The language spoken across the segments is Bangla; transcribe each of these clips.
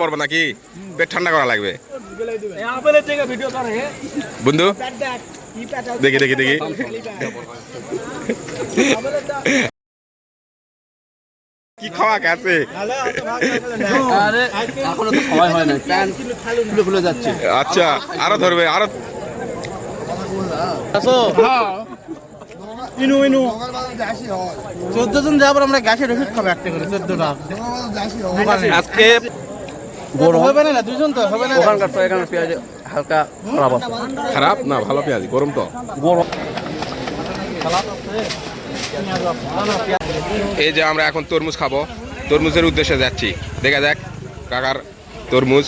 পড়ব নাকি? পেট ঠান্ডা করা লাগবে। বন্ধু দেখি দেখি দেখি। কি খাওয়া গেছে? আরে এখনও তো সময় হয় না প্যান খুলে খুলে যাচ্ছে। আচ্ছা আরও ধরবে আরও ইনু ইনু। চোদ্দ জন যাবার আমরা গ্যাসের ওষুধ খাব একটা করে চোদ্দটা। আজকে গরম। হবে না দুজন তো হবে না। ওখানকার তো এখানে পেঁয়াজ হালকা খারাপ আছে। খারাপ? না ভালো পেঁয়াজ গরম তো। গরম। এই যে আমরা এখন তরমুজ খাব। তরমুজের উদ্দেশ্যে যাচ্ছি। দেখা যাক কাকার তরমুজ।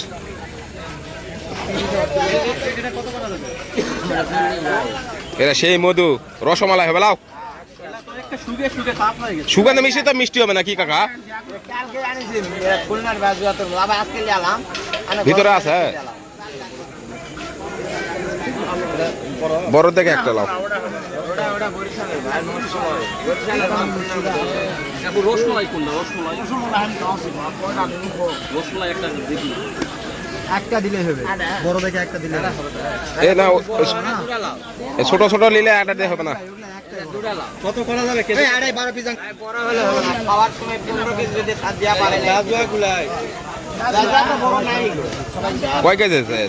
এরা সেই মধু রসমালাই হবে লাও সুগে সুগে খারাপ হয়ে গেছে সুগন্ধ মিষ্টি তো মিষ্টি হবে না কি কাকা ভিতরে আছে বড় দেখে একটা লাও ভাই মশলাই কোনটা? রসমালাই। রসমালাই একটা দেখি। একটা দিলে হবে। বড় দেখে একটা দিলে এ না ছোট ছোট নিলে একটা দিয়ে হবে না। কত করা যাবে কেজি? আড়াই বারো পিস বড় হলে হবে না। খাওয়ার সময় পনেরো কেজি যদি সাত দিয়া পারে না গুলাই। রাজা তো বড় নাই। কয় কেজি আছে?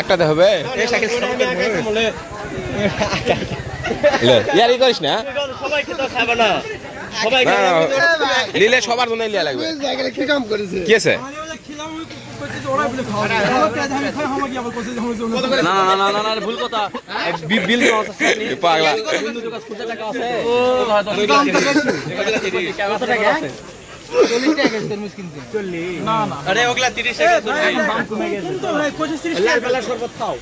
একটাতে হবে? লে, ইয়ারি করিস না। নিলে সবার জন্য লিয়া লাগবে। কি আছে? না না না না না ভুল কথা। বিল বিল এ পাগলা। কত টাকা? আছে আরে ওগুলা 30 টাকা দাম কমে গেছে। তো ভাই লাল বেলা শরবত খাও।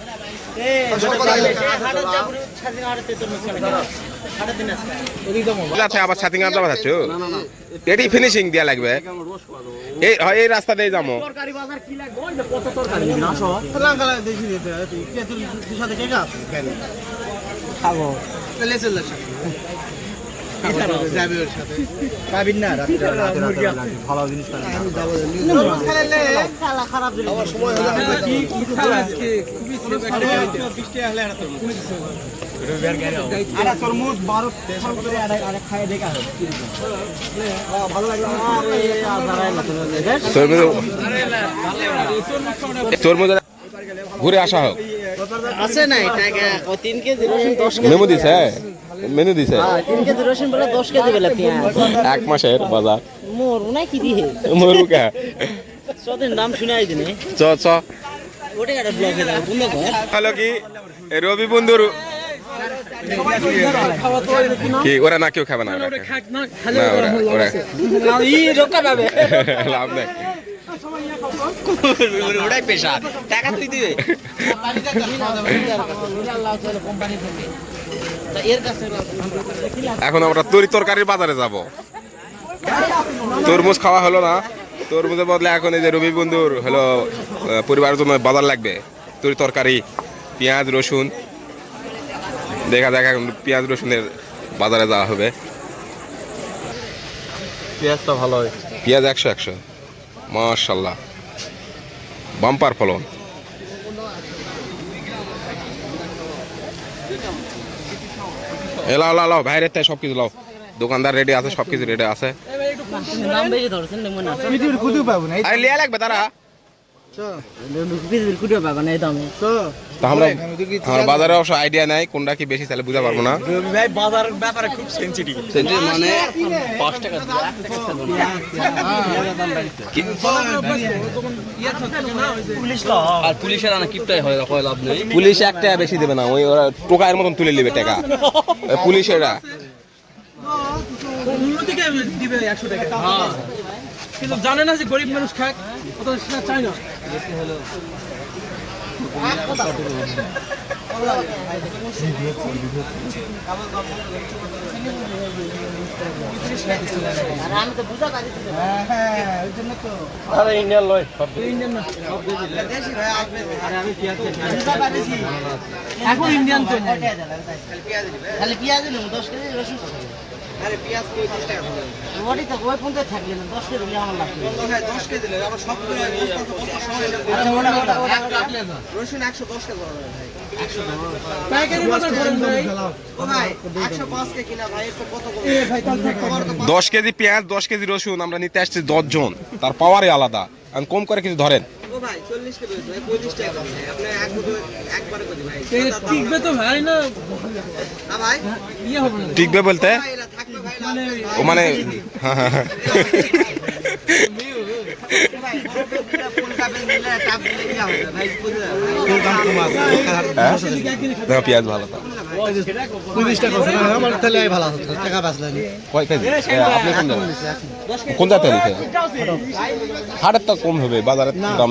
আছে আবার এটি ফিনিশিং দেয়া লাগবে। এই হয়, এই রাস্তা দিয়ে যাব। খাব। খারাপ আরে তরমুজ বারো করে আরে আরে দেখা হবে। ভালো লাগল আরে আর দাঁড়ায় না তুমি তরমুজ তরমুজ ঘুরে আসা হোক। আছে না এটা তিন কেজি রসুন দশ মেনু দিছে মেনু দিছে। হ্যাঁ, তিন কেজি রসুন বলে দশ কেজি বলে পেঁয়াজ। এক মাসের বাজার। মোর নাই কি? দিয়ে দাম শুনাই দিনে। চ চ। ওটা একটা বন্ধ কর। হ্যালো কি? রবি বন্ধুর কি ওরা না কেউ খাবে না লাভ নেই। ওটাই পেশা টাকা তুই দিবে। এখন আমরা তরি তরকারির বাজারে যাব। তরমুজ খাওয়া হলো না। তরমুজের বদলে এখন এই যে রবি বন্ধুর হলো পরিবারের জন্য বাজার লাগবে। তরি তরকারি পেঁয়াজ রসুন। দেখা যাক এখন পেঁয়াজ রসুনের বাজারে যাওয়া হবে। পেঁয়াজটা ভালো হয়। পেঁয়াজ একশো একশো। মার্শাল্লাহ বাম্পার ফলন। এলাও লাও লাও বাইরের তাই সব কিছু লাও। দোকানদার রেডি আছে সব কিছু রেডি আছে। দাম বেশি ধরছেন মনে আছে। তারা পাবে না। এই দামে তা আমরা আমার বাজারে অবশ্য আইডিয়া নাই কোনটা কি বেশি তাহলে বুঝতে পারব না? ভাই বাজার ব্যাপারে খুব সেনসিটিভ মানে 5 টাকা আর পুলিশের আনা কিপটাই হয় হয় লাভ নেই। পুলিশ এক টাকা বেশি দেবে না ওই ওরা টোকায়ের মতন তুলে নেবে টাকা। পুলিশেরা। দিবে একশো টাকা। কিন্তু জানে না যে গরিব মানুষ খায় অত সেটা চায় না। আমি তো বুঝা পারি আরে ইন্ডিয়ান লয় এখন ইন্ডিয়ান তো খালি পেঁয়াজ দশ কেজি রসুন। আরে পেঁয়াজ পঁয়ত্রিশ টাকা ওটাই তো ওই পর্যন্ত থাকলে না দশ কেজি আমার লাগবে। দশ সব রসুন একশো দশ কেজি দশ কেজি পেঁয়াজ দশ কেজি রসুন আমরা নিতে আসছি দশজন। তার পাওয়ারই আলাদা। আমি কম করে কিছু ধরেন। ভাই চল্লিশ কেজি ভাই পঁয়ত্রিশ টাকা আপনি এক একবারে ভাই। টিকবে তো ভাই না? না ভাই। ইয়ে হবে টিকবে বলতে? মানে ও মানে হ্যাঁ, হ্যাঁ, হ্যাঁ। পেঁয়াজ ভালো কোন হাটের তো কম হবে বাজারে দাম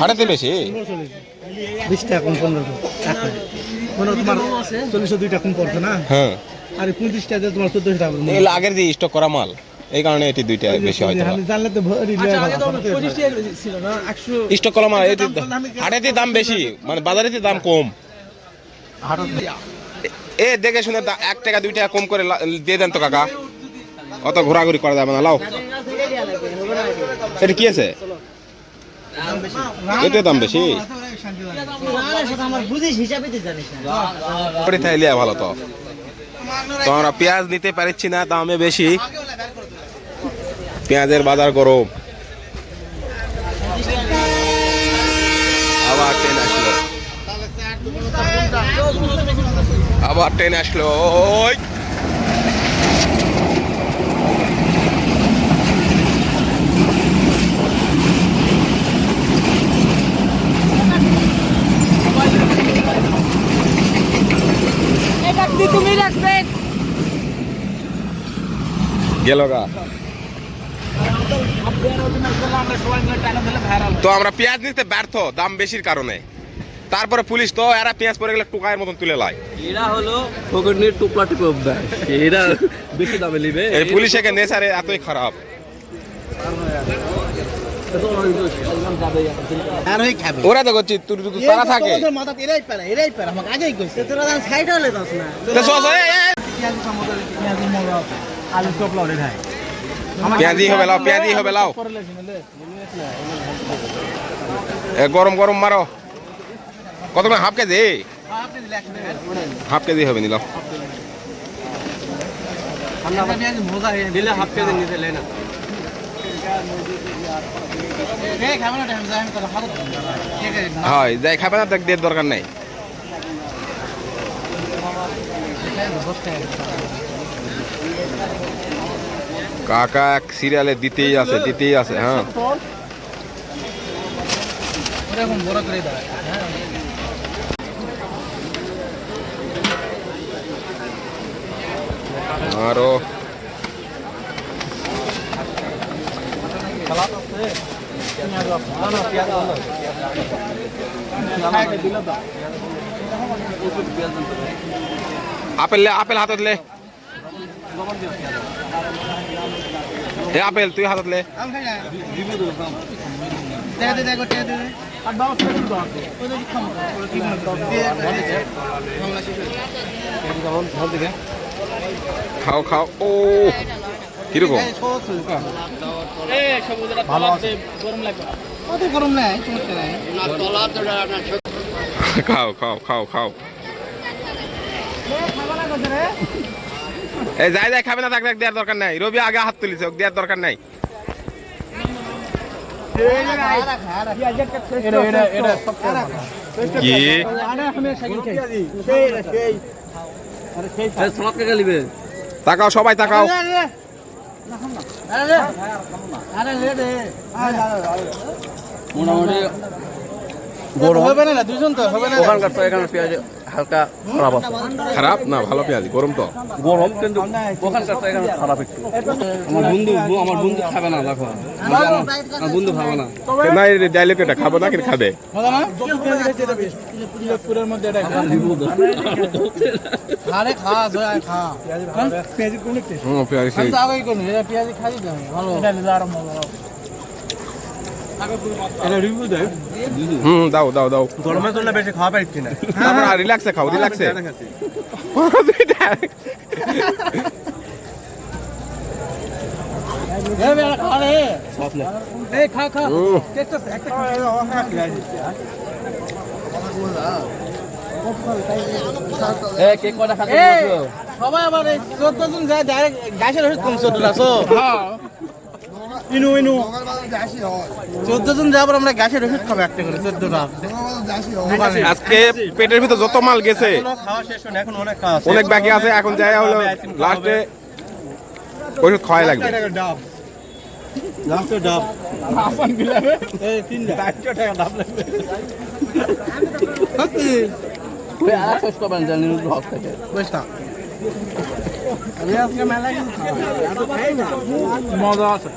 হাটেতে বেশি। বিশ? টাকা কম পনেরো। টাকা মনে হয় তোমার চল্লিশশো দুই কম পড়ছে না? হ্যাঁ। আর পঁয়ত্রিশ টাকা তোমার চোদ্দশো টাকা। এগুলো আগের যে স্টক করা মাল। এই কারণে এটি দুইটা বেশি তো ভরি আচ্ছা স্টক করা মাল এটি হাটেতে দাম বেশি মানে বাজারেতে দাম কম। এ দেখে শুনে এক টাকা দুই টাকা কম করে লা- দিয়ে দেন তো কাকা। অত ঘোরাঘুরি করা যাবে না লাও। এটা কি আছে? এটা দাম বেশি? ভালো তো। তো আমরা পেঁয়াজ নিতে পারছি না, দামে বেশি। পেঁয়াজের বাজার গরম। আবার ট্রেন আসলো। আবার ট্রেন আসলো। তো আমরা পেঁয়াজ নিতে ব্যর্থ দাম বেশির কারণে। তারপরে পুলিশ তো এরা পেঁয়াজ পরে গেলে টুকায়ের মতন তুলে লাই এরা হলো ফকরনির টুকলা টুকু অভ্যাস এরা বেশি দামে নিবে। এই পুলিশের নেচারে এতই খারাপ। আর ওই খাবে ওরা তো করছি তুই তুই তারা থাকে। মাথা এরাই পারে এরাই পারে। আমাকে আগেই কইছে। তোরা সাইড হলে দশ না। তো সস, এই, এই, আলু চপ লাউরে ভাই। পেঁয়াজি হবে লাও পেঁয়াজি হবে লাও। এ, গরম গরম মারো। কত করে? Half KG? হাফ কেজি হবে নিলাম হয় যাই খাবে না তাকে দিয়ে দরকার নাই। কাকা এক সিরিয়ালে দিতেই আছে দিতেই আছে হ্যাঁ। এরকম বড় করে দাও। আরও। আপেল লে আপেল হাতত লে এ আপেল তুই হাতত লে। খাও খাও। ও কীরকম? খাও খাও খাও খাও। এই যাই যাই খাবে না তাকে দেওয়ার দরকার নাই। রবি আগে হাত তুলিছে ওকে দেওয়ার দরকার নাই। তাকাও সবাই তাকাও। মোটামুটি হবে না দুজন তো হবে না। ওখানকার তো এখানে পেঁয়াজ হালকা খারাপ আছে। খারাপ? না ভালো পেঁয়াজি। গরম তো। গরম কিন্তু ওখানকার তো এখানে খারাপ একটু। আমার বন্ধু আমার বন্ধু খাবে না দেখো। আমার বন্ধু খাবে না। না ডাইলেক্ট এটা খাব না কিন্তু খাবে। এটা এটা পেঁয়াজি খাই ভালো। এটা রিভিউ দেয়। হুম দাও দাও দাও। গরমে চললে বেশি খাওয়া পাইছি না তারপর রিল্যাক্সে খাও রিল্যাক্সে সবাই আবার চোদ্দ জন যায় ডাইরেক্ট গাছের ওষুধ কম চোদ্দ আছো ইনু ইনু। চোদ্দ জন যাবার আমরা গাছের ওষুধ খাব একটা করে চোদ্দটা। আজকে পেটের ভিতর যত মাল গেছে খাওয়া শেষ হয়নি এখন অনেক বাকি আছে এখন যাই হলো লাস্টে ওষুধ খাওয়াই লাগবে। লাস্টে ডাব। মজা আছে।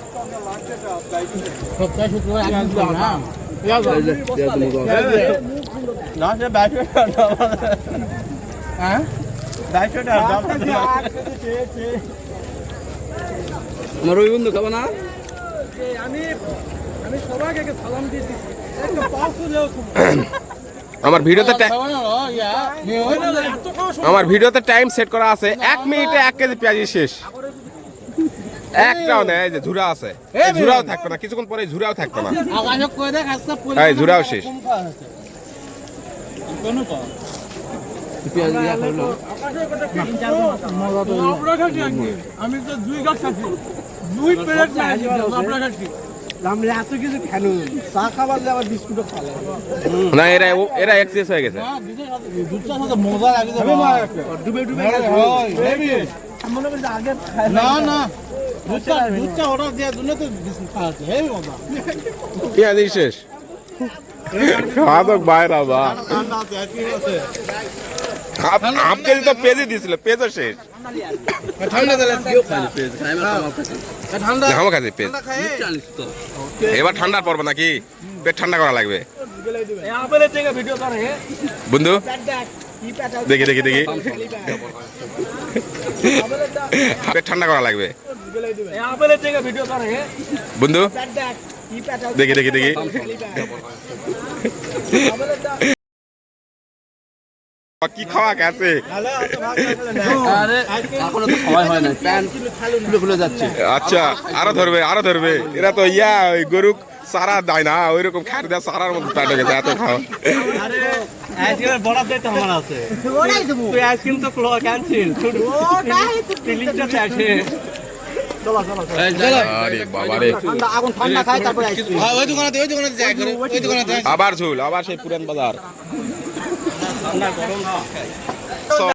সপ্তাহে শুক্রবার না। আমার ওই বন্ধু খাবে না? আমি আমার ভিডিওতে আমার ভিডিওতে টাইম সেট করা আছে। এক মিনিটে এক কেজি পেঁয়াজি শেষ। একটাও নেই এই যে ঝুরা আছে। এই ঝুরাও থাকবে না কিছুক্ষণ পরে ঝুরাও থাকবে না। এই ঝুরাও শেষ। আমি তো দুই গাছ খাচ্ছি। দুই প্লেট খাচ্ছি। না। এরা এরা এক্সেস হয়ে গেছে। মনে না না। পেঁয়াজি শেষ। বাইরা বা তো দিছিল ঠান্ডা তো এবার ঠান্ডা পর্ব নাকি? পেট ঠান্ডা করা লাগবে। আপেলের থেকে ভিডিও করে। বন্ধু দেখি দেখি দেখি পেট ঠান্ডা করা লাগবে। বন্ধু? দেখি দেখি দেখি। কি খাওয়া গেছে। আরে এখনও তো খাওয়াই হয় না প্যান খুলে খুলে যাচ্ছে আচ্ছা আরও ধরবে আরও ধরবে। এরা তো ইয়া ওই গরু সারা দেয় না ওই রকম খাট দেয় সারার মতো প্যাট গেছে এত খাওয়া। আইসক্রিম তো ক্লো ক্যান্সেল। আরে বাবা রে আগুন ঠান্ডা খাই তারপরে ওই দোকানে ওই দোকানে যাই করে ওই দোকানে আবার ঝুল আবার সেই পুরান বাজার।